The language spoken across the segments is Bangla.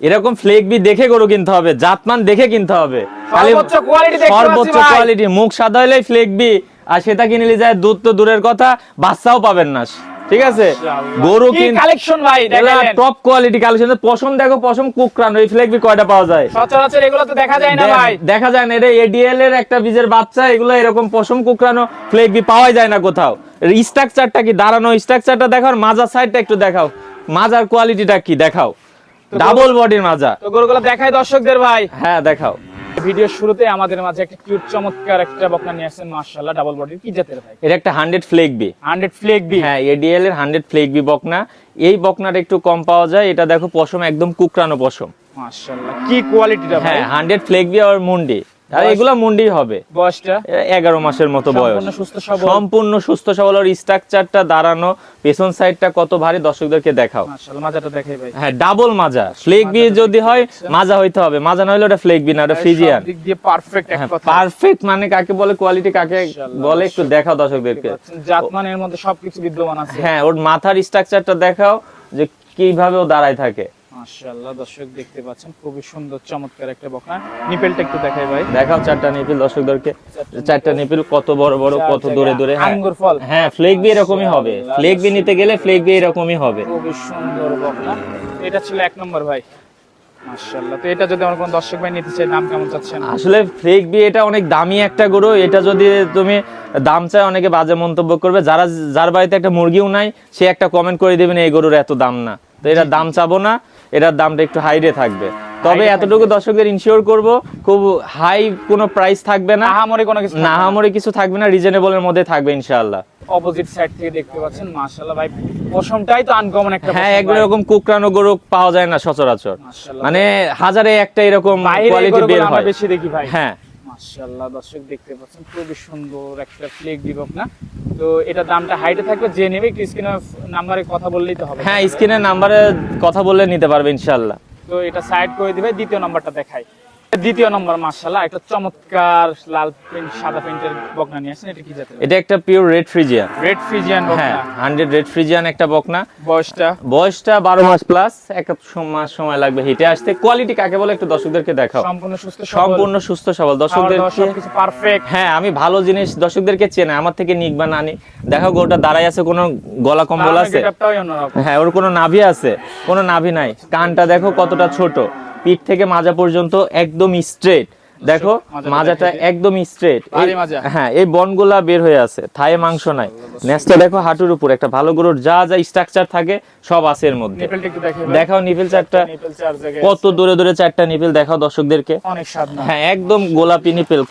এরকম ফ্লেক বি দেখে গরু কিনতে হবে জাতমান দেখে কিনতে হবে। সর্বোচ্চ কোয়ালিটি মুখ সাদা হলেই ফ্লেক বি আর সেটা কিনে নিলে যায় দুধ তো দূরের কথা বাচ্চাও পাবেন না। ঠিক আছে? গরু কিন কালেকশন ভাই টপ কোয়ালিটি কালেকশন পশম দেখো পশম কুকরানো এই ফ্লেক বি কয়টা পাওয়া যায়? সচরাচর এগুলো তো দেখা যায় না ভাই। দেখা যায় না এটা এডিএল এর একটা বীজের বাচ্চা এগুলো এরকম পশম কুকরানো ফ্লেক বি পাওয়াই যায় না কোথাও। স্ট্রাকচারটা কি? দাঁড়ানো স্ট্রাকচারটা দেখাও আর মাজার সাইডটা একটু দেখাও। মাজার কোয়ালিটিটা কি? দেখাও। ডাবল বডির মাজা। তো গরুগুলো দেখায় দর্শকদের ভাই। হ্যাঁ দেখাও। ভিডিও শুরুতে আমাদের মাঝে একটা কিউট চমৎকার একটা বকনা নিয়ে আসেন মাশাআল্লাহ ডাবল বডি কি জাতের ভাই? এটা একটা হান্ড্রেড ফ্লেক বি 100 ফ্লেক বি হ্যাঁ এডিএল এর হান্ড্রেড ফ্লেক বি বকনা। এই বকনাটা একটু কম পাওয়া যায় এটা দেখো পশম একদম কুকরানো পশম। মাশাআল্লাহ কি কোয়ালিটিটা ভাই? হ্যাঁ হান্ড্রেড ফ্লেক বি আর মুন্ডি। আর এগুলা মুন্ডি হবে। বয়সটা? এগারো মাসের মতো বয়স। সম্পূর্ণ সুস্থ সবল। আর স্ট্রাকচারটা দাঁড়ানো পেছন সাইডটা কত ভারী দর্শকদেরকে দেখাও। মাজাটা দেখাই ভাই। হ্যাঁ ডাবল মাজা। ফ্লেক বি যদি হয় মাজা হইতে হবে। মাজা না হলে ওটা ফ্লেক বি না ওটা ফ্রিজিয়ান পারফেক্ট পারফেক্ট মানে কাকে বলে কোয়ালিটি কাকে বলে একটু দেখাও দর্শকদেরকে। জাতমানের মধ্যে সবকিছু বিদ্যমান আছে। হ্যাঁ ওর মাথার স্ট্রাকচারটা দেখাও যে কীভাবে ও দাঁড়ায় থাকে। মাশাআল্লাহ দর্শক দেখতে পাচ্ছেন খুবই সুন্দর চমৎকার একটা বকনা নিপেলটা একটু দেখাই ভাই। দেখাও চারটা নিপিল দর্শকদেরকে। চারটা নিপিল কত বড় বড় কত দূরে দূরে হ্যাঁ। আঙ্গুর ফল। হ্যাঁ ফ্লেক বি এরকমই হবে। ফ্লেক বি নিতে গেলে ফ্লেক বি এরকমই হবে। খুবই সুন্দর বকনা এটা ছিল এক নম্বর ভাই। মাশাআল্লাহ তো এটা যদি আমার কোন দর্শক ভাই নিতে চাই দাম কেমন চাচ্ছেন? আসলে ফ্লেক বি এটা অনেক দামি একটা গরু। এটা যদি তুমি দাম চায় অনেকে বাজে মন্তব্য করবে। যারা যার বাড়িতে একটা মুরগিও নাই সে একটা কমেন্ট করে দেবেন এই গরুর এত দাম না। তো এটার দাম চাবো না। এটার দামটা একটু হাইরে থাকবে। তবে এতটুকু দর্শকদের ইনশিওর করব খুব হাই কোনো প্রাইস থাকবে না। আহামরি কোনো কিছু না। হামরি কিছু থাকবে না রিজনেবলের মধ্যে থাকবে ইনশাআল্লাহ। অপোজিট সাইড থেকে দেখতে পাচ্ছেন মাশাআল্লাহ ভাই পশমটাই তো আনকমন একটা হ্যাঁ একবার এরকম কুকরানো গরু পাওয়া যায় না সচরাচর। মানে হাজারে একটা এরকম কোয়ালিটি বের হয়। বেশি দেখি ভাই। হ্যাঁ। মাশাআল্লাহ দর্শক দেখতে পাচ্ছেন খুবই সুন্দর একটা ফ্লেক দিবক না? তো এটা দামটা হাইটে থাকবে যে নেবে একটু স্ক্রিনে নাম্বারে কথা বললেই তো হবে। হ্যাঁ স্ক্রিনের নাম্বারে কথা বললে নিতে পারবে ইনশাল্লাহ তো এটা সাইড করে দিবে দ্বিতীয় নাম্বারটা দেখাই দ্বিতীয় নম্বর মাশাআল্লাহ একটা চমৎকার লাল প্রিন্ট সাদা প্রিন্টের বকনা নিয়ে আসেন এটা কি জাতের এটা একটা pure red Friesian red Friesian হ্যাঁ বকনা হান্ড্রেড রেড ফ্রিজিয়ান একটা বকনা। বয়সটা? বয়সটা বারো মাস প্লাস এক মাস সময় লাগবে হিটে আসতে। কোয়ালিটি কাকে বলে একটু দর্শকদেরকে দেখাও। সম্পূর্ণ সুস্থ সম্পূর্ণ সুস্থ সবল। দর্শকদের সবকিছু পারফেক্ট হ্যাঁ আমি ভালো জিনিস দর্শকদেরকে চেনে আমার থেকে নিক বা নানি দেখো গরুটা দাঁড়াই আছে কোনো গলা কম্বল আছে? হ্যাঁ ওর কোনো নাভি আছে? কোনো নাভি নাই। কানটা দেখো কতটা ছোট। পিঠ থেকে মাজা পর্যন্ত একদম স্ট্রেট দেখো মাজাটা একদম স্ট্রেট হ্যাঁ এই বনগুলা বের হয়ে আছে থায়ে মাংস নাই। নেসটা দেখো হাঁটুর উপর একটা ভালো গরুর যা যা স্ট্রাকচার থাকে সব আছে এর মধ্যে। দেখাও নিপিল চারটা। কত দূরে দূরে চারটা নিপিল দেখাও দর্শকদেরকে। হ্যাঁ একদম গোলাপি নিপিল।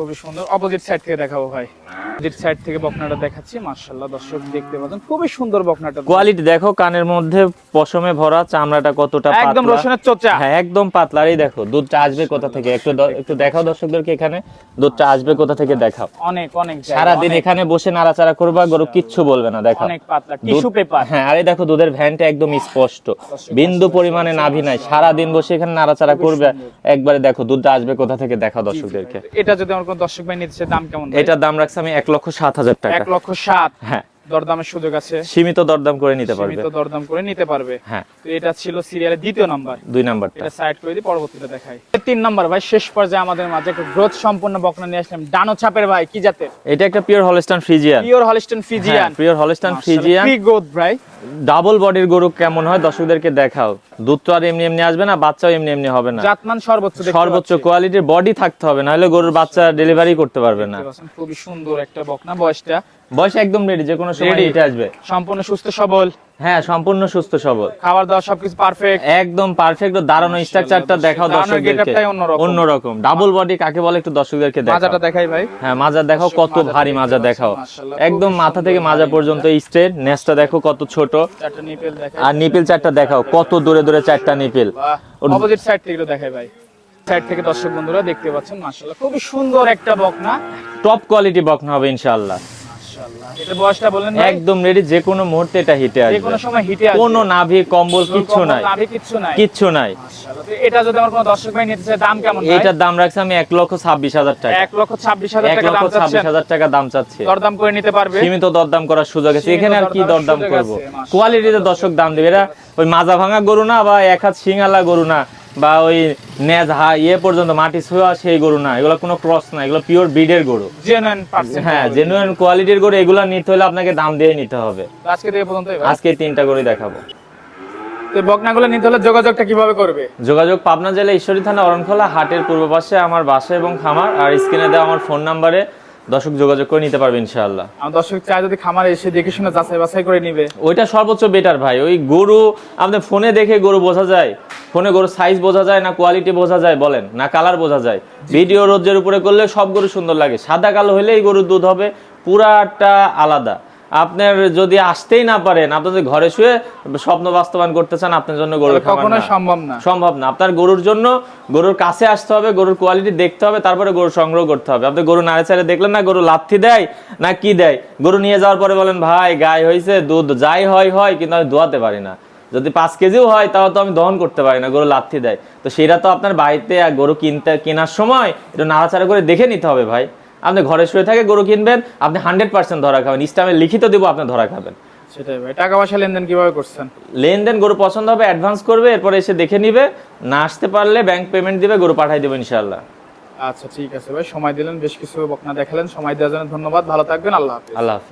খুবই সুন্দর। অপোজিট সাইড থেকে দেখাবো ভাই। অপোজিট সাইড থেকে বকনাটা দেখাচ্ছি মাশাআল্লাহ দর্শক দেখতে পাচ্ছেন। খুবই সুন্দর বকনাটা। কোয়ালিটি দেখো কানের মধ্যে পশমে ভরা চামড়াটা কতটা একদম পাতলা। রসুনের চোচা। হ্যাঁ একদম পাতলা। এই দেখো দুধটা আসবে কোথা থেকে? একটু একটু দেখাও দর্শকদেরকে এখানে। দুধটা আসবে কোথা থেকে দেখাও? অনেক অনেক সারাদিন অনেক- এখানে বসে নাড়াচাড়া করবা গরু কিচ্ছু বলবে না দেখো। অনেক পাতলা টিস্যু পেপার হ্যাঁ আরে দেখো দুধের ভ্যানটা একদম স্পষ্ট। বিন্দু পরিমাণে নাভি নাই। সারাদিন বসে এখানে নাড়াচাড়া করবে। একবারে দেখো দুধটা আসবে কোথা থেকে দেখাও দর্শকদেরকে। এটা যদি আমার কোন দর্শক ভাই নিতে দাম কেমন? এটার দাম রাখছে আমি এক লক্ষ সাত হাজার টাকা। এক লক্ষ সাত। হ্যাঁ। দরদামের সুযোগ আছে। সীমিত দরদাম করে নিতে পারবে। সীমিত দরদাম করে নিতে পারবে। হ্যাঁ। তো এটা ছিল সিরিয়ালের দ্বিতীয় নাম্বার দুই নাম্বারটা এটা সাইড করে দিই পরবর্তীতে দেখাই। তিন নাম্বার ভাই শেষ পর্যায়ে আমাদের মাঝে একটা গ্রোথ সম্পূর্ণ বকনা নিয়ে আসলাম। ডানো ছাপের ভাই কি জাতের? এটা একটা pure Holstein Friesian pure Holstein Friesian pure Holstein Friesian কি গ্রোথ ভাই? ডাবল বডির গরু কেমন হয় দর্শকদেরকে দেখাও। দুধ তো আর এমনি এমনি আসবে না বাচ্চাও এমনি এমনি হবে না। জাতমান সর্বোচ্চ সর্বোচ্চ কোয়ালিটির বডি থাকতে হবে নাহলে গরুর বাচ্চা ডেলিভারি করতে পারবে না। খুবই সুন্দর একটা বকনা বয়সটা বয়স একদম রেডি যে কোনো সময়? হিটে আসবে। সম্পূর্ণ সুস্থ সবল। হ্যাঁ সম্পূর্ণ সুস্থ সবল। খাবার দাওয়া সবকিছু পারফেক্ট একদম পারফেক্ট দাঁড়ানো স্ট্রাকচারটা দেখাও দর্শকদেরকে। অন্যরকম। ডাবল বডি কাকে বলে একটু দর্শকদেরকে দেখাও। মাজাটা দেখাই ভাই। হ্যাঁ মাজা দেখাও কত ভারী মাজা দেখাও। একদম মাথা থেকে মাজা পর্যন্ত স্ট্রেট নেসটা দেখো কত ছোট। চারটা নিপেল দেখাই। আর নিপিল চারটা দেখাও কত দূরে দূরে চারটা নিপিল অপোজিট সাইড থেকে দেখাই ভাই। সাইড থেকে দর্শক বন্ধুরা দেখতে পাচ্ছেন মাশাআল্লাহ খুবই সুন্দর একটা বকনা। টপ কোয়ালিটি বকনা হবে ইনশাআল্লাহ। এটা বয়সটা বলেন একদম রেডি যে কোনো মুহূর্তে এটা হিটে যে কোনো সময় হিটে আসবে। কোনো নাভি কম্বল কিচ্ছু নাই। নাভি কিচ্ছু নাই। কিচ্ছু নাই। এটা যদি আমার কোনো দর্শক ভাই নিতে চায় দাম কেমন ভাই? দাম রাখছি আমি এক লক্ষ ছাব্বিশ হাজার টাকা। লক্ষ হাজার লক্ষ দাম ছাব্বিশ চাচ্ছেন হাজার টাকা দাম চাচ্ছি। দরদাম করে নিতে পারবে। সীমিত দরদাম করার সুযোগ আছে। এখানে আর কি দরদাম করব। কোয়ালিটিতে দর্শক দাম দেবে। এরা ওই মাজা ভাঙা গরু না বা এক হাত শিঙালা গরু না। বা ওই নেজ হা ইয়ে পর্যন্ত মাটি ছোঁয়া সেই গরু না এগুলো কোনো ক্রস না এগুলো পিওর ব্রিডের গরু। হ্যাঁ জেনুইন কোয়ালিটির গরু এগুলো নিতে হলে আপনাকে দাম দিয়ে নিতে হবে। আজকে থেকে পর্যন্ত আজকে তিনটা গরু দেখাবো। তো বকনাগুলো নিতে হলে যোগাযোগটা কীভাবে করবে? যোগাযোগ পাবনা জেলা ঈশ্বরী থানা অরণখোলা হাটের পূর্ব পাশে আমার বাসা এবং খামার আর স্ক্রিনে দেওয়া আমার ফোন নাম্বারে দর্শক যোগাযোগ করে নিতে পারবে ইনশাআল্লাহ। আমার দর্শক চায় যদি খামারে এসে দেখে শুনে যাচাই বাছাই করে নিবে। ওইটা সর্বোচ্চ বেটার ভাই। ওই গরু আমাদের ফোনে দেখে গরু বোঝা যায়। ফোনে গরু সাইজ বোঝা যায় না কোয়ালিটি বোঝা যায় বলেন না কালার বোঝা যায়। ভিডিও রোজের উপরে করলে সব গরু সুন্দর লাগে। সাদা কালো হলেই এই গরুর দুধ হবে পুরাটা আলাদা। আপনার যদি আসতেই না পারেন আপনি যদি ঘরে শুয়ে স্বপ্ন বাস্তবায়ন করতে চান আপনার জন্য গরু তাহলে কখনোই সম্ভব না। সম্ভব না। আপনার গরুর জন্য গরুর কাছে আসতে হবে গরুর কোয়ালিটি দেখতে হবে তারপরে গরু সংগ্রহ করতে হবে। আপনি গরু নাড়ে চাড়ে দেখলেন না গরু লাথি দেয় না কি দেয়? গরু নিয়ে যাওয়ার পরে বলেন ভাই গায়ে হয়েছে দুধ যাই হয় হয় কিন্তু আমি দোয়াতে পারি না। যদি পাঁচ কেজিও হয় তাও তো আমি দহন করতে পারি না গরু লাথি দেয়। তো সেটা তো আপনার বাড়িতে গরু কিনতে কেনার সময় একটু নাড়াচাড়া করে দেখে নিতে হবে ভাই। আপনি ঘরে শুয়ে থাকে গরু কিনবেন আপনি হান্ড্রেড পার্সেন্ট ধরা খাবেন। ইসলামে লিখিত দেবো আপনি ধরা খাবেন। সেটাই ভাই টাকা পয়সা লেনদেন কীভাবে করছেন? লেনদেন গরু পছন্দ হবে অ্যাডভান্স করবে এরপরে এসে দেখে নিবে। না আসতে পারলে ব্যাংক পেমেন্ট দিবে গরু পাঠাই দেবে ইনশাল্লাহ আচ্ছা ঠিক আছে ভাই সময় দিলেন বেশ কিছু বকনা দেখালেন। সময় দেওয়ার জন্য ধন্যবাদ ভালো থাকবেন আল্লাহ হাফিজ। আল্লাহ হাফেজ।